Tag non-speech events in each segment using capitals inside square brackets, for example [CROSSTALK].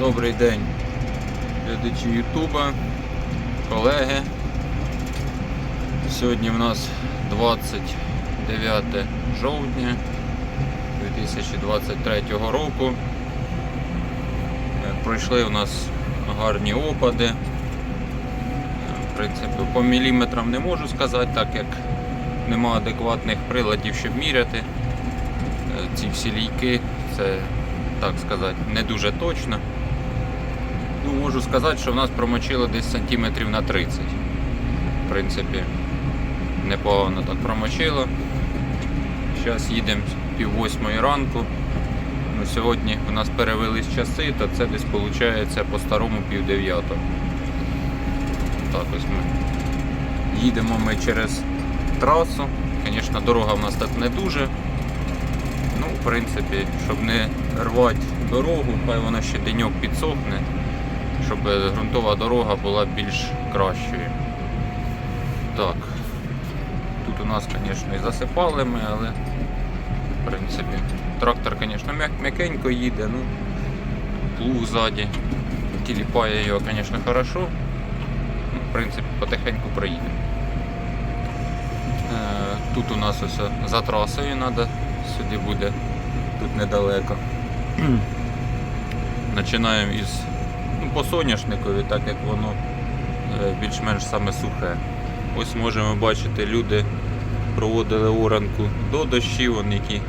Добрий день, глядачі Ютуба, колеги. Сьогодні в нас 29 жовтня 2023 року. Е, Пройшли у нас гарні опади. Е, В принципі, по міліметрам не можу сказати, так як нема адекватних приладів, щоб міряти. Е, Ці всі лійки, це так сказати, не дуже точно. Ну, можу сказати, що в нас промочило десь сантиметрів на 30. В принципі, непогано так промочило. Зараз їдемо пів восьмої ранку. Ну, сьогодні у нас перевелись часи, то це десь виходить по старому пів дев'ятого. Так ось ми їдемо ми через трасу. Звісно, дорога в нас так не дуже. Ну, в принципі, щоб не рвати дорогу, хай вона ще деньок підсохне, щоб ґрунтова дорога була більш кращою. Так. Тут у нас, звісно, і засипали ми, але в принципі трактор, звісно, м'якенько їде, ну плуг ззаді. Тіліпає його, звісно, хорошо. Ну, в принципі, потихеньку проїде. Е, Тут у нас ось за трасою треба, сюди буде, тут недалеко. [CLEARS THROAT] Починаємо із по соняшникові, так як воно е, більш-менш саме сухе. Ось можемо бачити, люди проводили оранку до дощів, вони які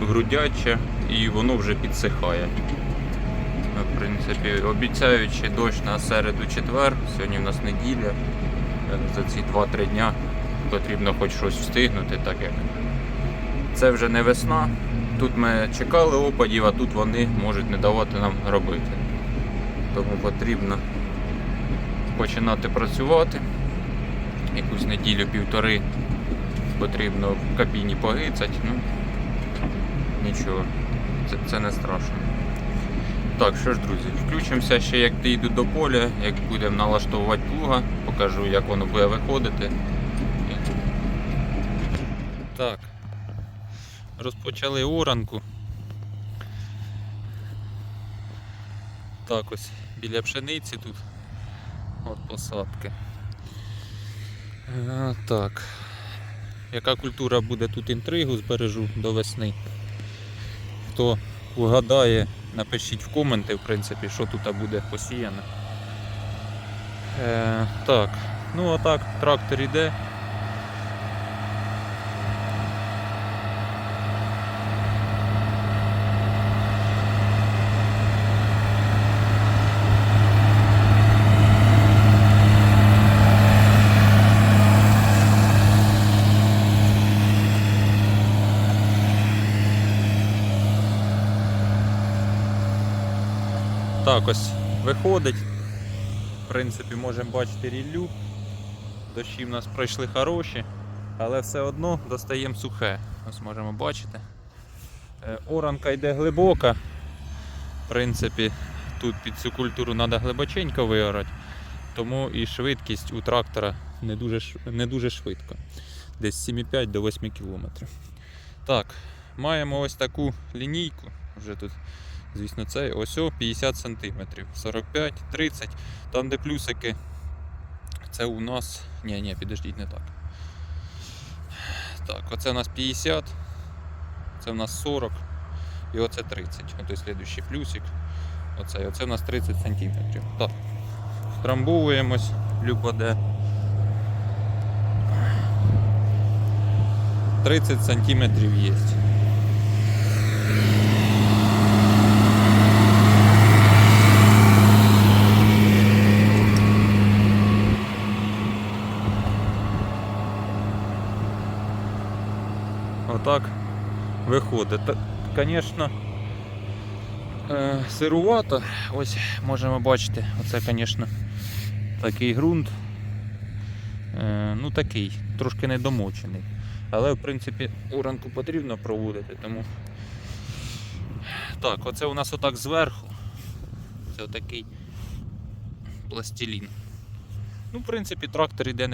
грудяче, і воно вже підсихає. В принципі, обіцяючи дощ на середу четвер, сьогодні в нас неділя. Е, За ці 2-3 дня потрібно хоч щось встигнути, так як це вже не весна. Тут ми чекали опадів, а тут вони можуть не давати нам робити. Тому потрібно починати працювати. Якусь неділю-півтори потрібно в кабіні погицати. Ну, нічого, це, це не страшно. Так, що ж, друзі, включимося ще як йду до поля, як будемо налаштовувати плуга, покажу, як воно буде виходити. Так. Розпочали оранку. Так ось біля пшениці тут. От посадки. Е, так. Яка культура буде тут інтригу, збережу до весни. Хто вгадає, напишіть в коменти, в принципі, що тут буде посіяно. Е, так, ну а так, трактор іде. Так, ось виходить. В принципі, можемо бачити ріллю. Дощі в нас пройшли хороші, але все одно достаємо сухе. Ось можемо бачити. Е, Оранка йде глибока. В принципі, тут під цю культуру треба глибоченько виорати, тому і швидкість у трактора не дуже, не дуже швидко. Десь 7,5 до 8 км. Так, маємо ось таку лінійку. Вже тут Звісно, це ось 50 см, 45, 30, там де плюсики. Це у нас. Ні, ні, підождіть, не так. Так, оце у нас 50, це у нас 40 і оце 30. Ото слідуючий плюсик. Оце, оце у нас 30 см. Так. Втрамбовуємось, любаде. 30 сантиметрів є. Отак виходить. Звісно, сирувато. Ось можемо бачити, оце, звісно, такий ґрунт. Е, Ну такий, трошки недомочений. Але в принципі уранку потрібно проводити, тому. Так, оце у нас отак зверху. Це отакий пластилін. Ну, в принципі, трактор іде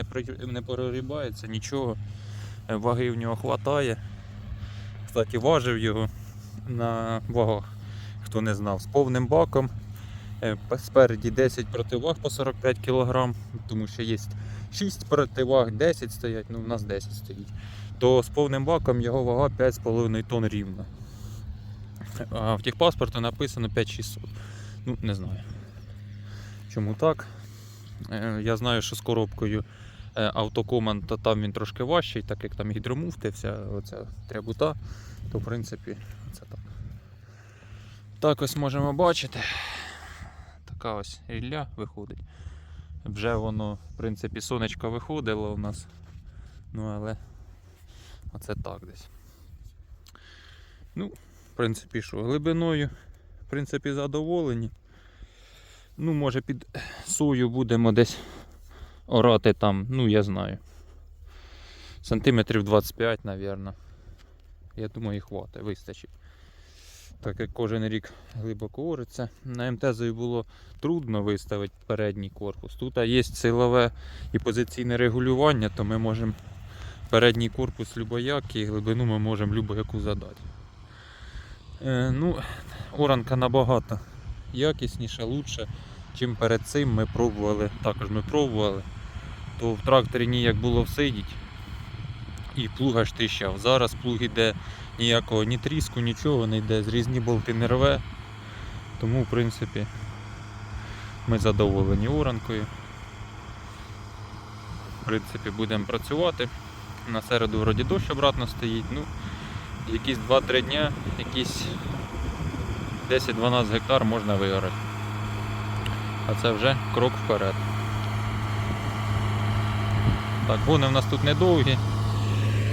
не, перерібається, нічого. Е, Ваги в нього хватає. Кстати, важив його на вагах, хто не знав, з повним баком Е, Спереді 10 противаг по 45 кг, тому що є 6 противаг, 10 стоять, ну у нас 10 стоїть. То з повним баком його вага 5,5 тонн рівно. А в техпаспорту написано 5600. Ну, не знаю. Чому так? Е, Я знаю, що з коробкою автокоманд, то там він трошки важчий, так як там гідромуфти, вся оця трябута, то в принципі це так. Так ось можемо бачити. Така ось рілля виходить. Вже воно, в принципі, сонечко виходило у нас. Ну але оце так десь. Ну, в принципі, що, глибиною, в принципі, задоволені. Ну, може під сою будемо десь орати там, ну я знаю. Сантиметрів 25, мабуть. Я думаю, і хватить, вистачить. Так як кожен рік глибоко ориться. На МТЗ було трудно виставити передній корпус. Тут є силове і позиційне регулювання, то ми можемо передній корпус любоякий, глибину ми можемо любояку задати. Е, ну, оранка набагато якісніша, лучше, чим перед цим ми пробували. Також ми пробували. То в тракторі ніяк було всидіть і плуга ж тріщав. Зараз плуг іде ніякого ні тріску, нічого не йде, зрізні болти не рве. Тому, в принципі, ми задоволені оранкою. В принципі, будемо працювати. На середу вроді дощ обратно стоїть. Ну, якісь 2-3 дня, якісь 10-12 гектар можна вигорати. А це вже крок вперед. Так, вони в нас тут недовгі.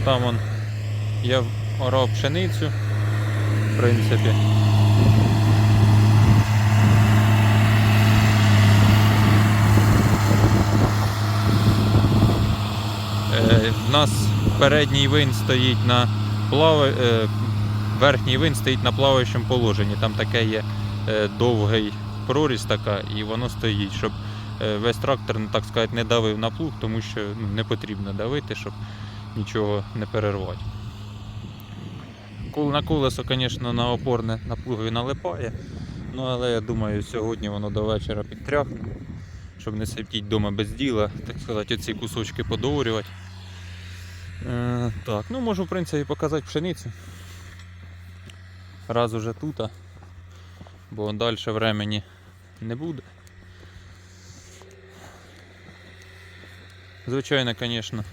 Там он я орав пшеницю, в принципі. Е, в нас передній вин стоїть на плави... е, верхній вин стоїть на плаваючому положенні. Там таке є е, довгий прорізь така, і воно стоїть, щоб е, весь трактор, ну, так сказати, не давив на плуг, тому що ну, не потрібно давити, щоб нічого не перервати. На колесо, звісно, на опорне на плугові налипає. Ну, але я думаю, сьогодні воно до вечора підтряхне, щоб не сидіти вдома без діла, так сказати, оці кусочки подоварювати. Е, так, ну можу в принципі показати пшеницю. Раз уже тут, бо далі времени не буде. Звичайно, звісно,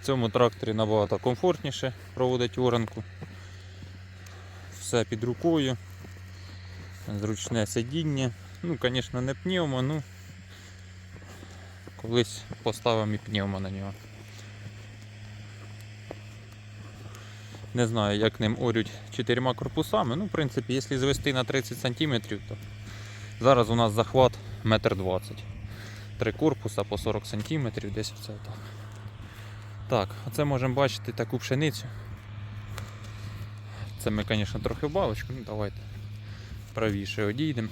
в цьому тракторі набагато комфортніше проводить оранку. Все під рукою. Зручне сидіння. Ну, звісно, не пневмо, ну колись поставимо і пневмо на нього. Не знаю, як ним орють чотирма корпусами. Ну, в принципі, якщо звести на 30 см, то зараз у нас захват 1,20 м. Три корпуса по 40 см, десь оце так. Так, оце можемо бачити таку пшеницю. Це ми, звісно, трохи балочку, ну давайте правіше одійдемо.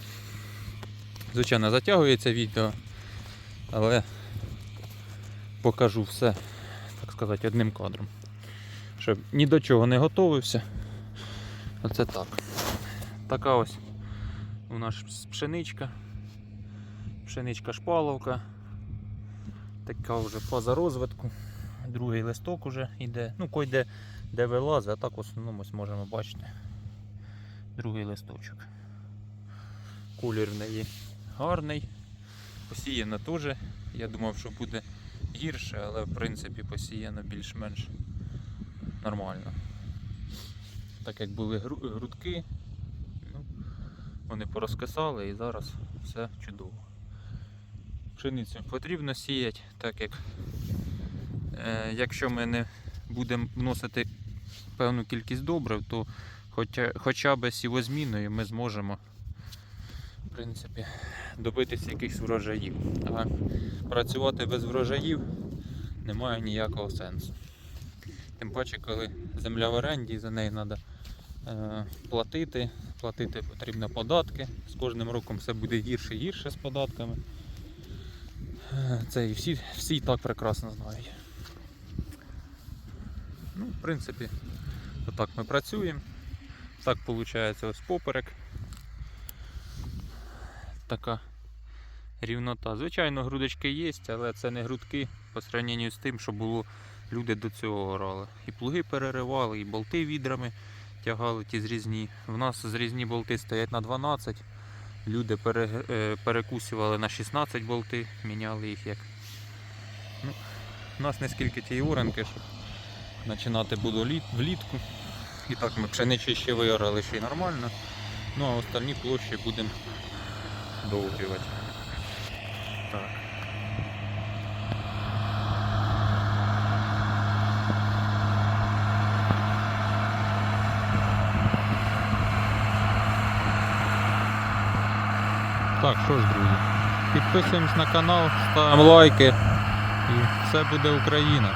Звичайно, затягується відео, але покажу все, так сказати, одним кадром. Щоб ні до чого не готовився. Оце так. Така ось у нас пшеничка. Пшеничка шпаловка. Така вже фаза розвитку. Другий листок уже йде. Ну, кой де, де вилазить, а так в основному ось можемо бачити. Другий листочок. Колір в неї гарний. Посіяно теж. Я думав, що буде гірше, але в принципі посіяно більш-менш нормально. Так як були грудки, ну, вони порозкисали і зараз все чудово. Пшеницю потрібно сіяти, так як е, якщо ми не будемо вносити певну кількість добрив, то хоча, хоча б сівозміною ми зможемо в принципі, добитися якихось врожаїв. А працювати без врожаїв немає ніякого сенсу. Тим паче, коли земля в оренді, за неї треба е, платити, платити потрібно податки. З кожним роком все буде гірше і гірше з податками. Це і всі, всі і так прекрасно знають. Ну, в принципі, отак ми працюємо. Так виходить ось поперек. така рівнота. Звичайно, грудочки є, але це не грудки по сравненню з тим, що було люди до цього орали. І плуги переривали, і болти відрами тягали ті зрізні. В нас зрізні болти стоять на 12. Люди е, перекусували на 16 болти, міняли їх як. Ну, у нас не скільки тієї оранки, щоб починати буду літ, влітку. І так ми пшеничі ще виорали ще й нормально. Ну а остальні площі будемо доурювати. Так. Так, що ж, друзі, підписуємось на канал, ставимо лайки і все буде Україна.